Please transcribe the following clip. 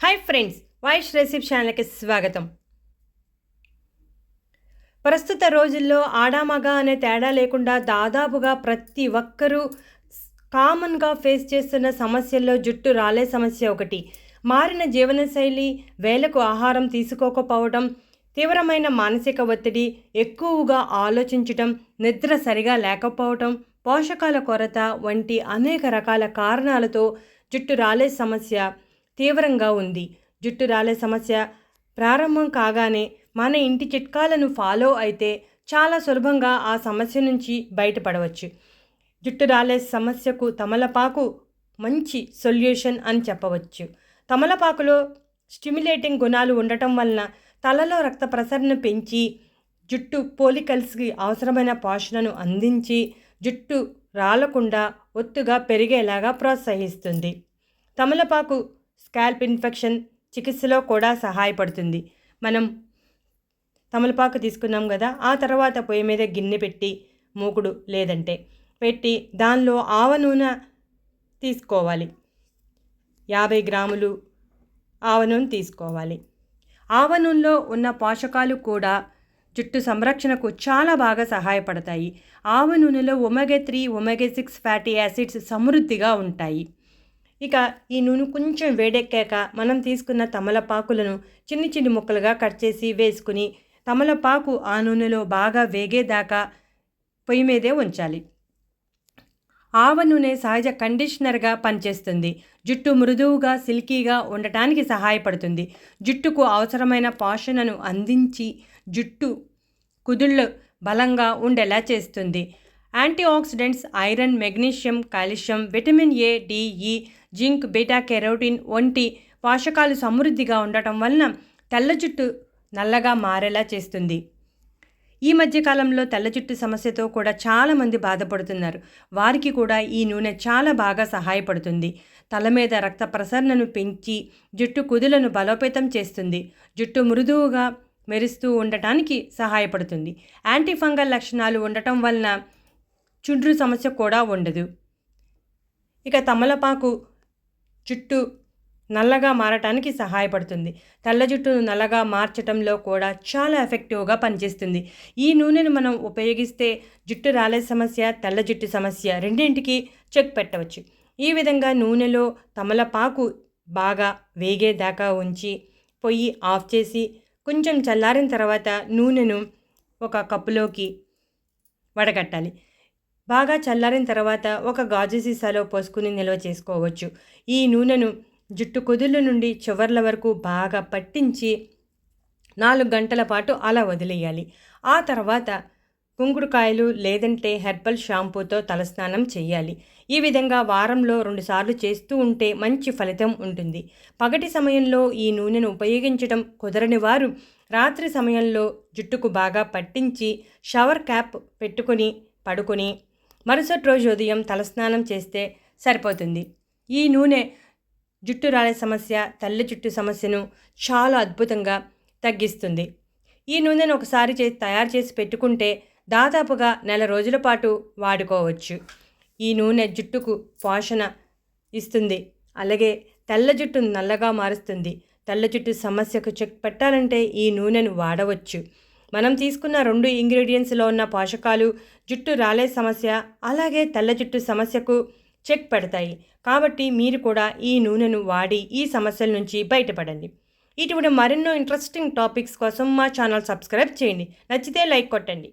Hi friends voice రెసిప్ ఛానల్కి స్వాగతం. ప్రస్తుత రోజుల్లో ఆడామగ అనే తేడా లేకుండా దాదాపుగా ప్రతి ఒక్కరూ కామన్గా ఫేస్ చేస్తున్న సమస్యల్లో జుట్టు రాలే సమస్య ఒకటి. మారిన జీవనశైలి వేలకు ఆహారం తీసుకోకపోవడం తీవ్రమైన మానసిక ఒత్తిడి ఎక్కువగా ఆలోచించటం నిద్ర సరిగా లేకపోవటం పోషకాల కొరత వంటి అనేక రకాల కారణాలతో జుట్టు రాలే సమస్య. తీవ్రంగా ఉంది. జుట్టు రాలే సమస్య ప్రారంభం కాగానే మన ఇంటి చిట్కాలను ఫాలో అయితే చాలా సులభంగా ఆ సమస్య నుంచి బయటపడవచ్చు. జుట్టు రాలే సమస్యకు తమలపాకు మంచి సొల్యూషన్ అని చెప్పవచ్చు. తమలపాకులో స్టిమ్యులేటింగ్ గుణాలు ఉండటం వలన తలలో రక్త ప్రసరణ పెంచి జుట్టు పోలికల్స్కి అవసరమైన పోషణను అందించి జుట్టు రాలకుండా ఒత్తుగా పెరిగేలాగా ప్రోత్సహిస్తుంది. తమలపాకు స్కాల్ప్ ఇన్ఫెక్షన్ చికిత్సలో కూడా సహాయపడుతుంది. మనం తమలపాకు తీసుకున్నాం కదా ఆ తర్వాత పొయ్యి మీద గిన్నె పెట్టి మూకుడు లేదంటే పెట్టి దానిలో ఆవ నూనె తీసుకోవాలి. యాభై గ్రాములు ఆవ నూనె తీసుకోవాలి. ఆవ నూనెలో ఉన్న పోషకాలు కూడా జుట్టు సంరక్షణకు చాలా బాగా సహాయపడతాయి. ఆవ నూనెలో omega three omega six fatty acids సమృద్ధిగా ఉంటాయి. ఇక ఈ నూనె కొంచెం వేడెక్కాక మనం తీసుకున్న తమలపాకులను చిన్ని చిన్ని ముక్కలుగా కట్ చేసి వేసుకుని తమలపాకు ఆ నూనెలో బాగా వేగేదాకా పొయ్యి మీదే ఉంచాలి. ఆవ నూనె సహజ కండిషనర్గా పనిచేస్తుంది. జుట్టు మృదువుగా సిల్కీగా ఉండటానికి సహాయపడుతుంది. జుట్టుకు అవసరమైన పోషణను అందించి జుట్టు కుదుళ్ళు బలంగా ఉండేలా చేస్తుంది. Antioxidants iron magnesium calcium vitamin A D E zinc beta carotene వంటి పోషకాలు సమృద్ధిగా ఉండటం వలన తెల్ల జుట్టు నల్లగా మారేలా చేస్తుంది. ఈ మధ్యకాలంలో తెల్ల జుట్టు సమస్యతో కూడా చాలామంది బాధపడుతున్నారు. వారికి కూడా ఈ నూనె చాలా బాగా సహాయపడుతుంది. తల మీద రక్త ప్రసరణను పెంచి జుట్టు కుదులను బలోపేతం చేస్తుంది. జుట్టు మృదువుగా మెరుస్తూ ఉండటానికి సహాయపడుతుంది. యాంటీ ఫంగల్ లక్షణాలు ఉండటం వలన చుండ్రు సమస్య కూడా ఉండదు. ఇక తమలపాకు జుట్టు నల్లగా మారటానికి సహాయపడుతుంది. తెల్ల జుట్టును నల్లగా మార్చటంలో కూడా చాలా ఎఫెక్టివ్గా పనిచేస్తుంది. ఈ నూనెను మనం ఉపయోగిస్తే జుట్టు రాలే సమస్య తెల్ల జుట్టు సమస్య రెండింటికి చెక్ పెట్టవచ్చు. ఈ విధంగా నూనెలో తమలపాకు బాగా వేగేదాకా ఉంచి పొయ్యి ఆఫ్ చేసి కొంచెం చల్లారిన తర్వాత నూనెను ఒక కప్పులోకి వడగట్టాలి. బాగా చల్లారిన తర్వాత ఒక గాజు సీసాలో పోసుకుని నిల్వ చేసుకోవచ్చు. ఈ నూనెను జుట్టు కుదుళ్ళ నుండి చివర్ల వరకు బాగా పట్టించి నాలుగు గంటల పాటు అలా వదిలేయాలి. ఆ తర్వాత కుంకుడుకాయలు లేదంటే హెర్బల్ షాంపూతో తలస్నానం చేయాలి. ఈ విధంగా వారంలో రెండుసార్లు చేస్తూ ఉంటే మంచి ఫలితం ఉంటుంది. పగటి సమయంలో ఈ నూనెను ఉపయోగించడం కుదరని వారు రాత్రి సమయంలో జుట్టుకు బాగా పట్టించి షవర్ క్యాప్ పెట్టుకొని పడుకొని మరుసటి రోజు ఉదయం తలస్నానం చేస్తే సరిపోతుంది. ఈ నూనె జుట్టు రాలే సమస్య తల్లి జుట్టు సమస్యను చాలా అద్భుతంగా తగ్గిస్తుంది. ఈ నూనెను ఒకసారి చేసి తయారు చేసి పెట్టుకుంటే దాదాపుగా నెల రోజుల పాటు వాడుకోవచ్చు. ఈ నూనె జుట్టుకు పోషణ ఇస్తుంది. అలాగే తెల్ల జుట్టును నల్లగా మారుస్తుంది. తెల్ల జుట్టు సమస్యకు చెక్ పెట్టాలంటే ఈ నూనెను వాడవచ్చు. మనం తీసుకున్న రెండు ఇంగ్రీడియంట్స్లో ఉన్న పోషకాలు జుట్టు రాలే సమస్య అలాగే తెల్ల జుట్టు సమస్యకు చెక్ పెడతాయి. కాబట్టి మీరు కూడా ఈ నూనెను వాడి ఈ సమస్యల నుంచి బయటపడండి. ఇటువంటి మరెన్నో ఇంట్రెస్టింగ్ టాపిక్స్ కోసం మా ఛానల్ సబ్స్క్రైబ్ చేయండి. నచ్చితే లైక్ కొట్టండి.